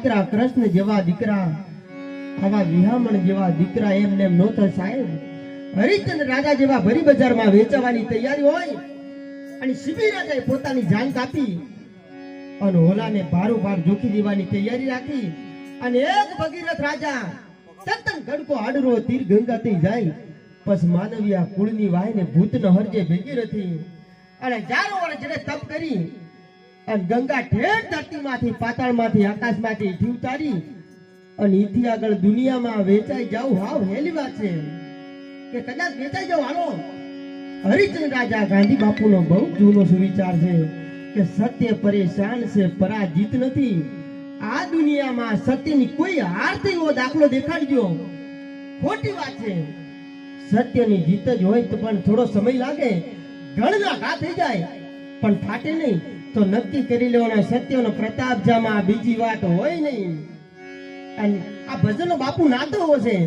દીકરા કૃષ્ણ જેવા દીકરા, આવા વિહામણ જેવા દીકરા એમને એમ નો થાય સાહેબ. હરિચંદ્ર રાજા જેવા ભરી બજારમાં વેચવાની તૈયારી હોય અને શિબિર રાજાએ પોતાની જાન કાપી અને હોલાને ભારું ભાર જોખી દેવાની તૈયારી રાખી અને એક ભગીરથ રાજા ચંદન ગડકો આડરો તીર ગંગાથી જાય. પસ માનવીયા કુળની વાયને ભૂતનો હરજે ભેગી ભગીરથી અને જારો વર્ષ જેને તપ કરી અને ગંગા ઠેર ધરતીમાંથી, પાતાળમાંથી, આકાશમાંથી ઉતારી અને ઈથી આગળ દુનિયામાં વેચાઈ જાવ હાવ હેલી વાત છે. કે કદાચ વેચાઈ જાવ હાલો. હરિચંદ રાજા ગાંધી બાપુનો બહુ જૂનો સુવિચાર છે કે સત્ય પરેશાન છે, પરાજિત નથી. આ દુનિયામાં સત્યની કોઈ હાર એવો દાખલો દેખાડજો. ખોટી વાત છે. સત્યની જીત જ હોય તો પણ થોડો સમય લાગે. ગણના ઘા થઈ જાય. પણ ફાટે નહીં. તો નક્કી કરી લેવાનો સત્યનો પ્રતાપ જામાં બીજી વાત હોય નહીં. અને આ ભજનો બાપુ નાતો હશે.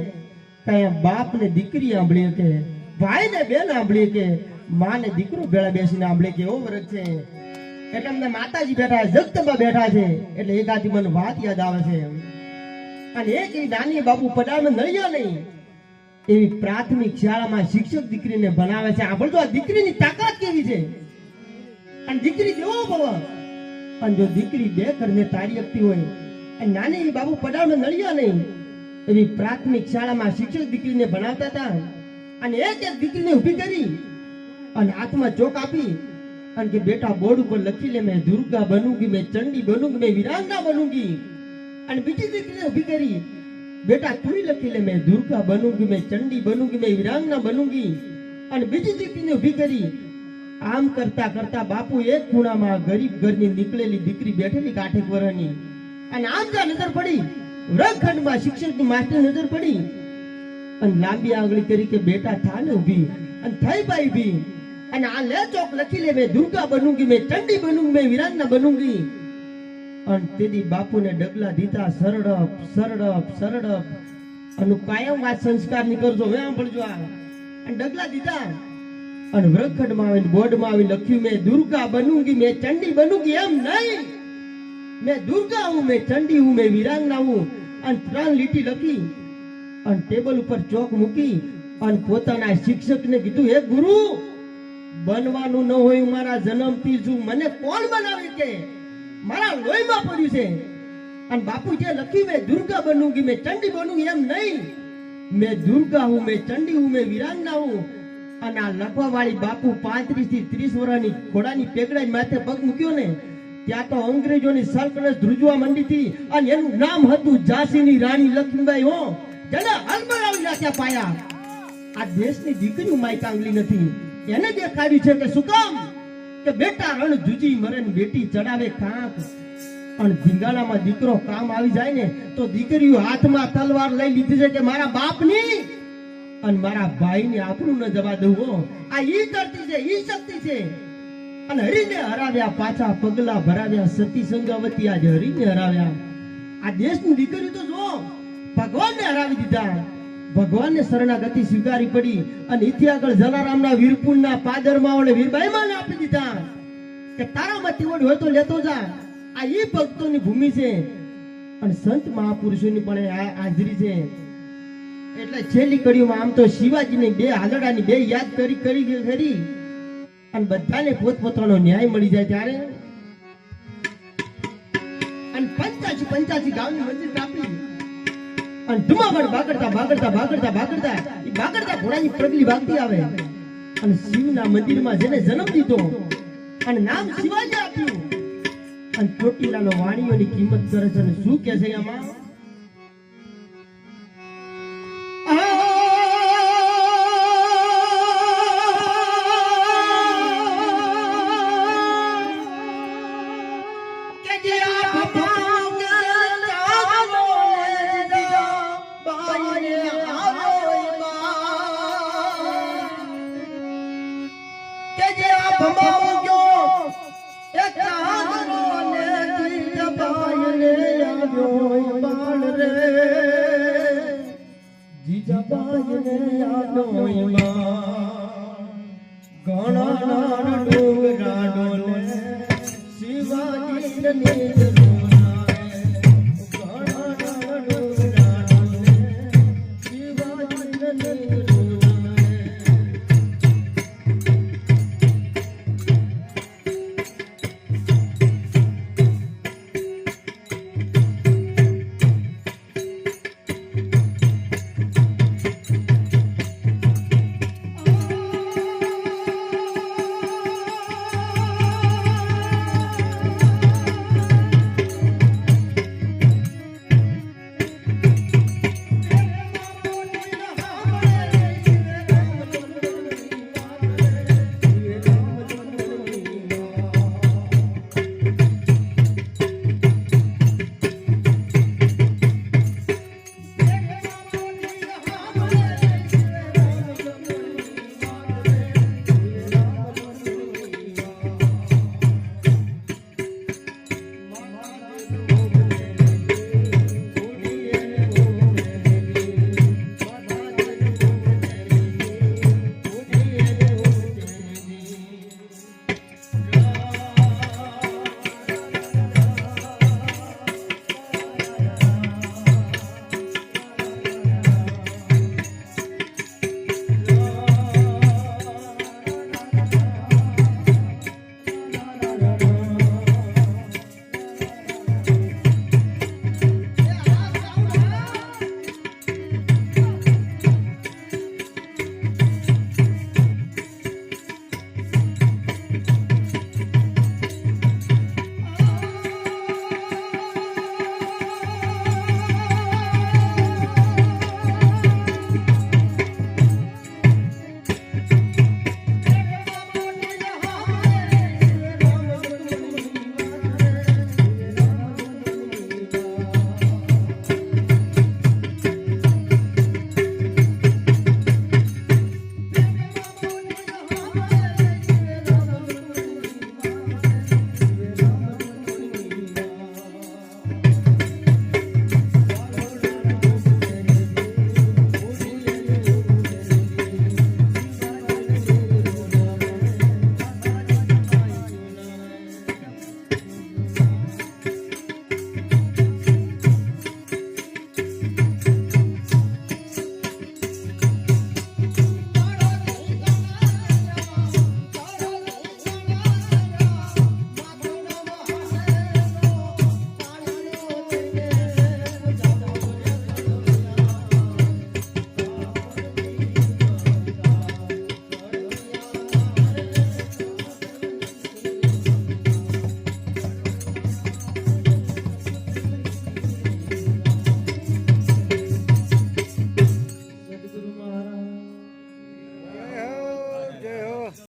ત્યાં બાપ ને દીકરી આંબળી કે ભાઈ ને બેન આંબળી કે માં ને દીકરો ભેળા બેસીને આંબળે કે એવો વ્રત છે. એટલે અમને માતાજી બેઠા, જગતમાં બેઠા છે. એટલે એકાદી મને વાત યાદ આવે છે. અને એક નાની બાપુ પડામાં નડ્યા નહીં. એવી પ્રાથમિક શાળામાં શિક્ષક દીકરીને ભણાવે છે. આ તો આ દીકરીની તાકાત કેવી છે? અને દીકરી જેવો ભવ પણ જો દીકરી બે ઘરને તારી આપતી હોય, અને નાની બાબુ પડાળમાં નળિયા નહીં, એવી પ્રાથમિક શાળામાં શિક્ષક દીકરીને ભણાવતા હતા, અને એક એક દીકરીને ઊભી કરી, અને હાથમાં ચોક આપી, અને કે બેટા બોર્ડ ઉપર લખી લે, મેં દુર્ગા બનુંગી, મેં ચંડી બનુંગી, મેં વિરાંગના બનુંગી. અને બીજી દીકરીને ઊભી કરી, બેટા તું લખી લે, મેં દુર્ગા બનુંગી, મેં ચંડી બનુંગી, મેં વિરાંગના બનુંગી. અને બીજી દીકરીને ઊભી કરી આમ કરતા કરતા બાપુ એક ખૂણામાં ગરીબ ઘરની નીકળેલી દીકરી બેઠેલી કાઠેક વરની અને આમ જ્યાં નજર પડી વ્રખંડમાં શિક્ષકની માસ્ટર નજર પડી. અને લાંબી આંગળી કરી કે બેટા થા ને ઊભી અને થઈ પાઈ ભી અને આ લે ચોક લખી લે, મેં દુર્ગા બનુંગી, મેં ચંડી બનુંગી, મેં વિરાજના બનુંગી. અને તેદી બાપુને ડગલા દીધા, સરડપ સરડપ સરડપ. અને કાયમ વાત સંસ્કારની કરજો મેં સાંભળજો આ. અને ડગલા દીધા. અને વ્રખંડમાં આવીને બોર્ડમાં આવી લખ્યું, મેં દુર્ગા બનુંગી મેં ચંડી બનુંગી એમ નહીં. મેં દુર્ગા હું, મેં ચંડી હું, મેં વિરાંગના હું. અને ત્રણ લીટી લખી અને ટેબલ ઉપર ચોક મૂકી અને પોતાના શિક્ષકને કીધું, હે ગુરુ, બનવાનું ન હોય મારા જન્મથી છું મને કોણ બનાવી કે? મારા લોહીમાં પડ્યું છે. અને બાપુ જે લખ્યું, મેં દુર્ગા બનુંગી મેં ચંડી બનુંગી એમ નહીં. મેં દુર્ગા હું, મેં ચંડી હું, મેં વિરાંગના હું. અને આ લખવા વાળી બાપુ પાંત્રીસથી ત્રીસ વર્ષની ઘોડાની પેગડા માથે પગ મૂક્યો ને, ત્યાં તો અંગ્રેજોની સલ્તનત ધ્રુજવા માંડી હતી. અને એનું નામ હતું ઝાંસીની રાણી લક્ષ્મીબાઈ હો. જેને અલમરાવી નાખ્યા પાયા. આ દેશની દીકરીઓ માય કાંગલી નથી. એને દેખાડ્યું છે કે શું કામ? કે બેટા રણ જુજી મરે ને બેટી ચડાવે કાંક પણ ધીંગાણામાં દીકરો કામ આવી જાય ને, તો દીકરીઓ હાથમાં તલવાર લઈ લીધી છે કે મારા બાપની? અને મારા ભાઈને આપણું ન જવા દઉં આ ઈ ધરતી છે, ઈ શક્તિ છે. અને હરીને હરાવ્યા, પાછા પગલા ભરાવ્યા, સતી સંગાવતી આજે હરીને હરાવ્યા. આ દેશની દીકરી તો જો ભગવાનને હરાવી દીધા. ભગવાનને શરણાગતિ સ્વીકારી પડી અને ઇથી આગળ જલારામના વીરપુરના પાદરમાં અને વીરબાઈમાને આપી દીધા. કે તારામાં તીવડ હોય તો લેતો જા. આ ઈ ભક્તોની ભૂમિ છે. અને સંત મહાપુરુષોની પણ હાજરી છે. એટલે છેલ્લી કડીઓમાં આમ તો શિવાજીની બે હાલડાની બે યાદ કરી કરી કરી અને બધાને પોતપોતાનો ન્યાય મળી જાય ત્યારે. અને પંચાસી પંચાસી ગામની મંજિલ કાપી. અને ધુમાબડ બાગડતા બાગડતા બાગડતા બાગડતા એ બાગડતા ઘોડાની પ્રગલી વાગતી આવે. અને શિવના મંદિરમાં જેને જન્મ દીધો, અને નામ શિવાજી આપ્યું. અને ચોટીલાનો વાણીઓની કિંમત કરે છે અને શું કે છે આમાં? આ ભમાવજો, એ ચાલો લે જા, બાઈને આવ્યો રે. ઘણા ડોલે શિવાજી